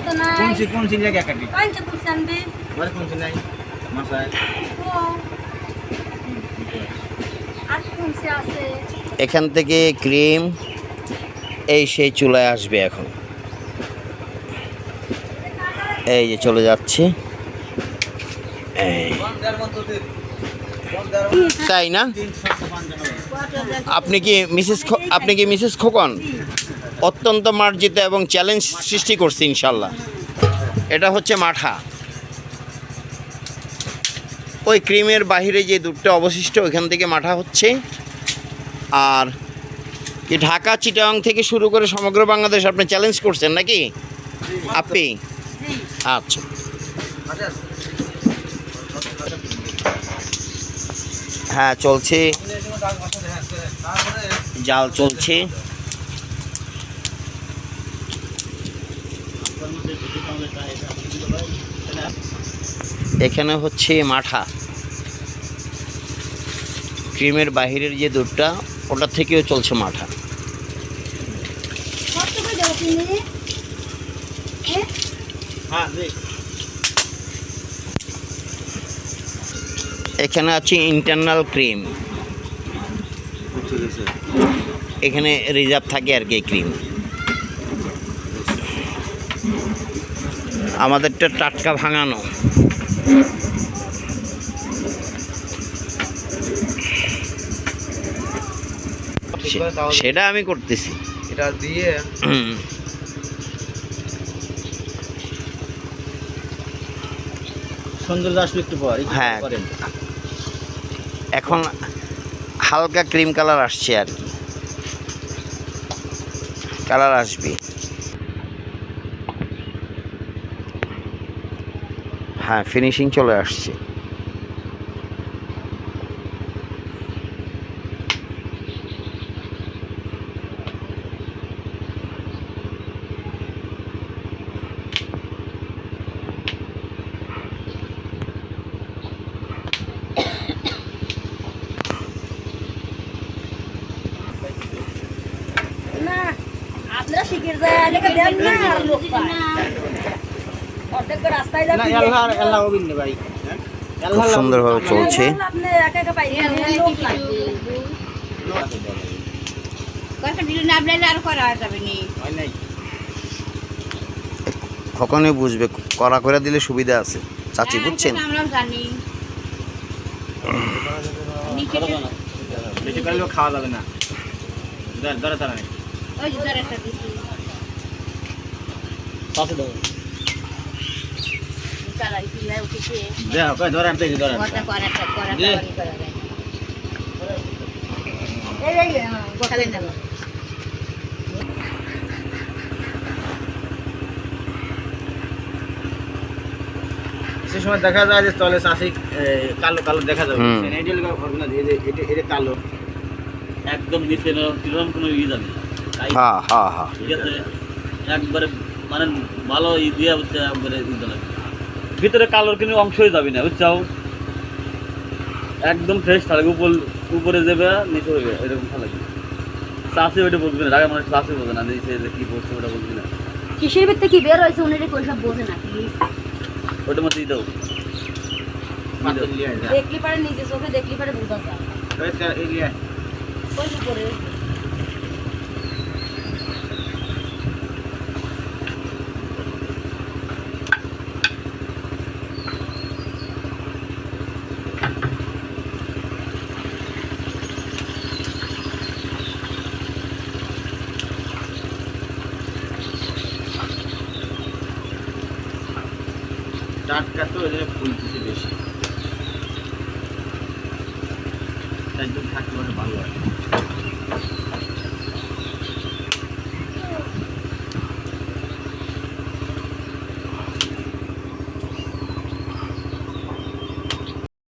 মানে আর কুমসে আছে? এখান থেকে ক্রিম এই সেই চুলায় আসবে এখন। এই যে চলে যাচ্ছে। তাই না? আপনি কি মিসেস খো- আপনি কি মিসেস খোকন? অত্যন্ত মার্জিত এবং চ্যালেঞ্জ সৃষ্টি করছে ইনশাল্লাহ। এটা হচ্ছে মাঠা। ওই ক্রিমের বাহিরে যে দুধটা অবশিষ্ট, ওইখান থেকে মাঠা হচ্ছে। আর কি ঢাকা চিটাং থেকে শুরু করে সমগ্র বাংলাদেশ আপনি চ্যালেঞ্জ করছেন নাকি? আপনি? আচ্ছা। হ্যাঁ চলছে। জাল চলছে। এখানে হচ্ছে মাঠা। ক্রিমের বাহিরের যে দুধটা ওটা থেকেও চলছে মাঠা। এখানে আছে ইন্টারনাল ক্রিম এখানে রিজার্ভ থাকে আর কি ক্রিম আমাদেরটা টাটকা ভাঙানো। সেটা আমি করতেছি। এটা দিয়ে হুম। সৌন্দর্য আসলে একটু পর হ্যাঁ। এখন হালকা ক্রিম কালার আসছে আর কি। কালার আসবে। হ্যাঁ ফিনিশিং চলে আসছে। আপনারা শিখে যায় লোক পায়। খুব সুন্দরভাবে চলছে। আপনি একা একা পাইছেন লোক লাগবে কয়েকটা দিলে না আপনার আর করা যাবে নি। হয় নাই। কখনই বুঝবে করা করে দিলে সুবিধা আছে। চাচি হ্যাঁ, বুঝছেন? খাওয়া যাবে না। ধরে তারা। নেই দেখ হ্যাঁ, সে সময় দেখা যায় যে তলে চাষি কালো কালো দেখা যাবে। এটা কালো। একদম নিচে কীরকম কোনো ইয়ে যাবে? হ্যাঁ হ্যাঁ হ্যাঁ ঠিক আছে? একবারে মানে ভালো ই দিয়ে হচ্ছে একবারে ই দিতে লাগবে ভিতরে কালোর কিন্তু অংশই যাবে না বুঝছ একদম ফ্রেশ থাকবে উপর উপরে যাবে নিচে হইবে এরকম ভালো লাগবে চাষি ওইটা বুঝবে না ঢাকা মানুষ চাষি বোঝে না নিচে যে কি পড়ছে ওটা বুঝবি না। কিসের ভিতরে কি বের হয়েছে উনি কই সব বোঝে নাকি? ওইটার মধ্যে ই দাও দেখলি পারে নিজে চোখে দেখলি পারে বোঝা যায়। টাটকা তো ওই জন্য ফুলতেছে বেশি। তাই জন্য থাকতে মানে ভালো হয়।